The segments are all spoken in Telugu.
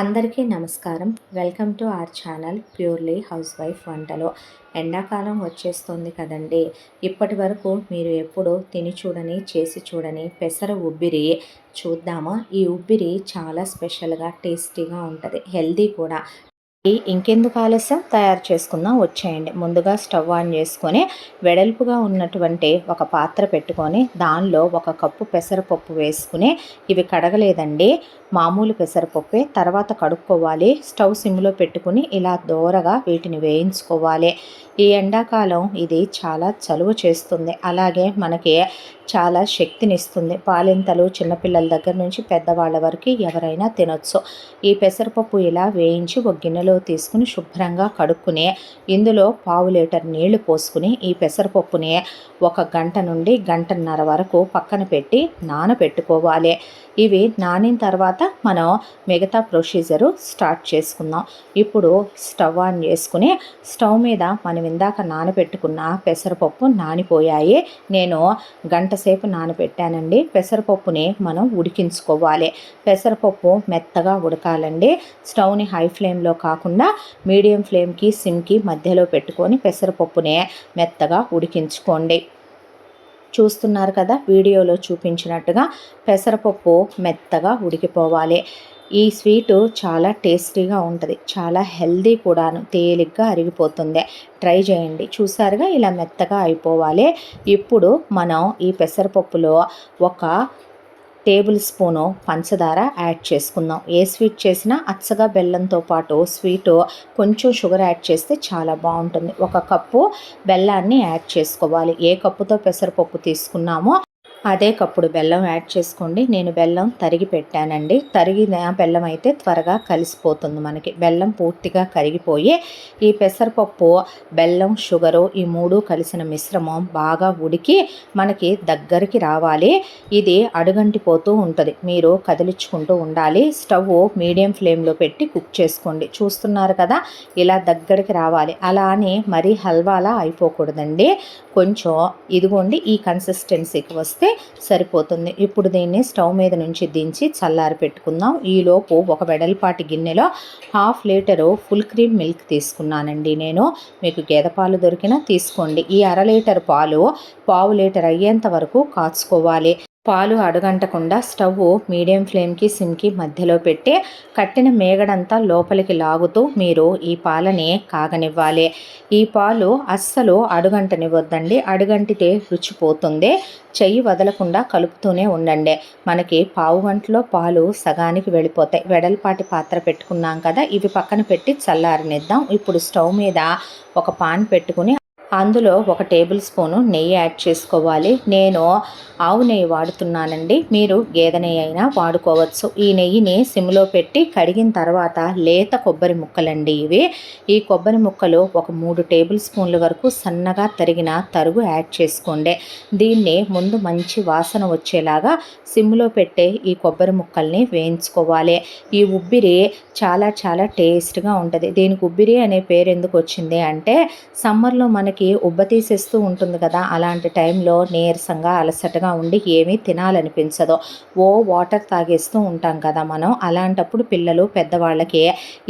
అందరికీ నమస్కారం. Welcome to our channel purely housewife వంటలో. ఎండాకాలం వచ్చేస్తుంది కదండి. ఇప్పటి వరకు మీరు ఎప్పుడూ తిని చూడని చేసి చూడని పెసర ఉబ్బిరి చూద్దామా? ఈ ఉబ్బిరి చాలా స్పెషల్గా టేస్టీగా ఉంటుంది. హెల్దీ కూడా. ఇంకెందుకు ఆలస్యం? తయారు చేసుకుందాం. వచ్చేయండి. ముందుగా స్టవ్ ఆన్ చేసుకొని వెడల్పుగా ఉన్నటువంటి ఒక పాత్ర పెట్టుకొని దానిలో ఒక కప్పు పెసరపప్పు వేసుకుని ఇవి కడగలేదండి. మామూలు పెసరపప్పే. తర్వాత కడుక్కోవాలి. స్టవ్ సిమ్లో పెట్టుకుని ఇలా దోరగా వీటిని వేయించుకోవాలి. ఈ ఎండాకాలం ఇది చాలా చలువ చేస్తుంది. అలాగే మనకి చాలా శక్తినిస్తుంది. పాలింతలు చిన్నపిల్లల దగ్గర నుంచి పెద్దవాళ్ళ వరకు ఎవరైనా తినొచ్చు. ఈ పెసరపప్పు ఇలా వేయించి ఒక గిన్నెలో తీసుకుని శుభ్రంగా కడుక్కుని ఇందులో పావు లీటర్ నీళ్ళు పోసుకుని ఈ పెసరపప్పుని ఒక గంట నుండి గంటన్నర వరకు పక్కన పెట్టి నానబెట్టుకోవాలి. ఇవి నానిన తర్వాత మనం మిగతా ప్రొసీజరు స్టార్ట్ చేసుకుందాం. ఇప్పుడు స్టవ్ ఆన్ చేసుకుని స్టవ్ మీద మనం ఇందాక నానబెట్టుకున్న పెసరపప్పు నానిపోయాయి. నేను గంట సేపు నానబెట్టానండి. పెసరపప్పుని మనం ఉడికించుకోవాలి. పెసరపప్పు మెత్తగా ఉడకాలండి. స్టవ్ని హై ఫ్లేమ్లో కాకుండా కాకుండా మీడియం ఫ్లేమ్కి సిమ్కి మధ్యలో పెట్టుకొని పెసరపప్పునే మెత్తగా ఉడికించుకోండి. చూస్తున్నారు కదా వీడియోలో చూపించినట్టుగా పెసరపప్పు మెత్తగా ఉడికిపోవాలి. ఈ స్వీటు చాలా టేస్టీగా ఉంటుంది చాలా హెల్దీ కూడాను తేలిగ్గా అరిగిపోతుంది. ట్రై చేయండి. చూసారుగా ఇలా మెత్తగా అయిపోవాలి. ఇప్పుడు మనం ఈ పెసరపప్పులో ఒక టేబుల్ స్పూను పంచదార యాడ్ చేసుకుందాం. ఏ స్వీట్ చేసినా అచ్చగా బెల్లంతో పాటు స్వీటు కొంచెం షుగర్ యాడ్ చేస్తే చాలా బాగుంటుంది. ఒక కప్పు బెల్లాన్ని యాడ్ చేసుకోవాలి. ఏ కప్పుతో పెసరపప్పు తీసుకున్నామో అదే కప్పుడు బెల్లం యాడ్ చేసుకోండి. నేను బెల్లం తరిగి పెట్టానండి. తరిగిన బెల్లం అయితే త్వరగా కలిసిపోతుంది మనకి. బెల్లం పూర్తిగా కరిగిపోయి ఈ పెసరపప్పు బెల్లం షుగరు ఈ మూడు కలిసిన మిశ్రమం బాగా ఉడికి మనకి దగ్గరికి రావాలి. ఇది అడుగంటిపోతూ ఉంటుంది. మీరు కదిలించుకుంటూ ఉండాలి. స్టవ్ మీడియం ఫ్లేమ్లో పెట్టి కుక్ చేసుకోండి. చూస్తున్నారు కదా? ఇలా దగ్గరికి రావాలి. అలా అని మరీ హల్వాలా అయిపోకూడదండి. కొంచెం ఇదిగోండి ఈ కన్సిస్టెన్సీకి వస్తే సరిపోతుంది. ఇప్పుడు దీన్ని స్టవ్ మీద నుంచి దించి చల్లారి పెట్టుకుందాం. ఈలోపు ఒక వెడల్పాటి గిన్నెలో half litre full cream milk తీసుకున్నానండి నేను. మీకు గేదె పాలు దొరికినా తీసుకోండి. ఈ అర లీటర్ పాలు పావు లీటర్ అయ్యేంత వరకు కాచుకోవాలి. పాలు అడుగంటకుండా స్టవ్ మీడియం ఫ్లేమ్కి సిమ్కి మధ్యలో పెట్టి కట్టిన మేగడంతా లోపలికి లాగుతూ మీరు ఈ పాలని కాగనివ్వాలి. ఈ పాలు అస్సలు అడుగంటనివ్వద్దండి. అడుగంటితే రుచిపోతుంది చెయ్యి వదలకుండా కలుపుతూనే ఉండండి. మనకి పావు గంటలో పాలు సగానికి వెళ్ళిపోతాయి. వెడల్పాటి పాత్ర పెట్టుకున్నాం కదా ఇవి పక్కన పెట్టి చల్లారనిద్దాం. ఇప్పుడు స్టవ్ మీద ఒక పాన్ పెట్టుకుని అందులో ఒక టేబుల్ స్పూను నెయ్యి యాడ్ చేసుకోవాలి. నేను ఆవు నెయ్యి వాడుతున్నానండి. మీరు గేదె నెయ్యి అయినా వాడుకోవచ్చు. ఈ నెయ్యిని సిమ్లో పెట్టి కడిగిన తర్వాత లేత కొబ్బరి ముక్కలండి ఇవి. ఈ కొబ్బరి ముక్కలు ఒక మూడు టేబుల్ స్పూన్ల వరకు సన్నగా తరిగిన తరుగు యాడ్ చేసుకోండి. దీన్ని ముందు మంచి వాసన వచ్చేలాగా సిమ్లో పెట్టే ఈ కొబ్బరి ముక్కల్ని వేయించుకోవాలి. ఈ ఉబ్బిరి చాలా చాలా టేస్ట్గా ఉంటుంది. దీనికి ఉబ్బిరి అనే పేరు ఎందుకు వచ్చింది అంటే సమ్మర్లో మనకి మనకి ఉబ్బ తీసేస్తూ ఉంటుంది కదా అలాంటి టైంలో నీరసంగా అలసటగా ఉండి ఏమీ తినాలనిపించదు. ఓ వాటర్ తాగేస్తూ ఉంటాం కదా మనం. అలాంటప్పుడు పిల్లలు పెద్దవాళ్ళకి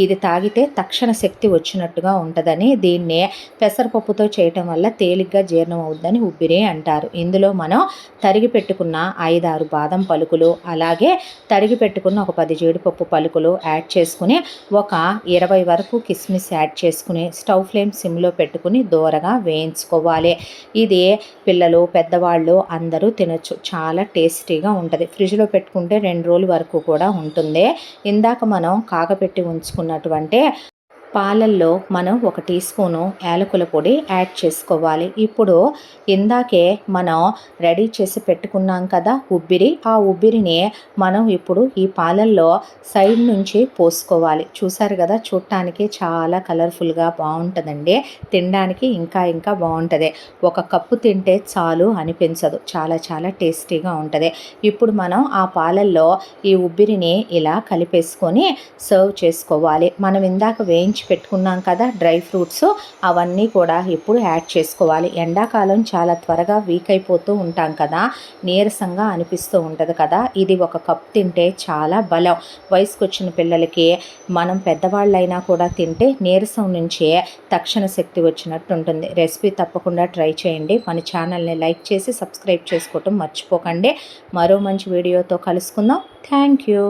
ఇది తాగితే తక్షణ శక్తి వచ్చినట్టుగా ఉంటుందని దీన్ని పెసరపప్పుతో చేయటం వల్ల తేలిగ్గా జీర్ణం అవుద్దని ఉబ్బిరి అంటారు. ఇందులో మనం తరిగి పెట్టుకున్న ఐదారు బాదం పలుకులు అలాగే తరిగి పెట్టుకున్న ఒక పది జీడిపప్పు పలుకులు యాడ్ చేసుకుని ఒక ఇరవై వరకు కిస్మిస్ యాడ్ చేసుకుని స్టవ్ ఫ్లేమ్ సిమ్లో పెట్టుకుని దూరగా వేయించుకోవాలి. ఇది పిల్లలు పెద్దవాళ్ళు అందరూ తినొచ్చు. చాలా టేస్టీగా ఉంటుంది. ఫ్రిడ్జ్లో పెట్టుకుంటే రెండు రోజుల వరకు కూడా ఉంటుంది. ఇందాక మనం కాగపెట్టి ఉంచుకున్నటువంటి పాలల్లో మనం ఒక టీ స్పూను యాలకుల పొడి యాడ్ చేసుకోవాలి. ఇప్పుడు ఇందాకే మనం రెడీ చేసి పెట్టుకున్నాం కదా ఉబ్బిరి. ఆ ఉబ్బిరిని మనం ఇప్పుడు ఈ పాలల్లో సైడ్ నుంచి పోసుకోవాలి. చూసారు కదా చూడటానికి చాలా కలర్ఫుల్గా బాగుంటుందండి. తినడానికి ఇంకా ఇంకా బాగుంటుంది. ఒక కప్పు తింటే చాలు అనిపించదు. చాలా చాలా టేస్టీగా ఉంటుంది. ఇప్పుడు మనం ఆ పాలల్లో ఈ ఉబ్బిరిని ఇలా కలిపేసుకొని సర్వ్ చేసుకోవాలి. మనం ఇందాక వేయించి వేయించి పెట్టుకున్నాం కదా డ్రై ఫ్రూట్స్. అవన్నీ కూడా ఇప్పుడు యాడ్ చేసుకోవాలి. ఎండాకాలం చాలా త్వరగా వీక్ అయిపోతూ ఉంటాం కదా నీరసంగా అనిపిస్తూ ఉంటుంది కదా. ఇది ఒక కప్ తింటే చాలా బలం. వయసుకు వచ్చిన పిల్లలకి మనం పెద్దవాళ్ళైనా కూడా తింటే నీరసం నుంచే తక్షణ శక్తి వచ్చినట్టు ఉంటుంది రెసిపీ తప్పకుండా ట్రై చేయండి. మన ఛానల్ని లైక్ చేసి సబ్స్క్రైబ్ చేసుకోవటం మర్చిపోకండి. మరో మంచి వీడియోతో కలుసుకుందాం. Thank you.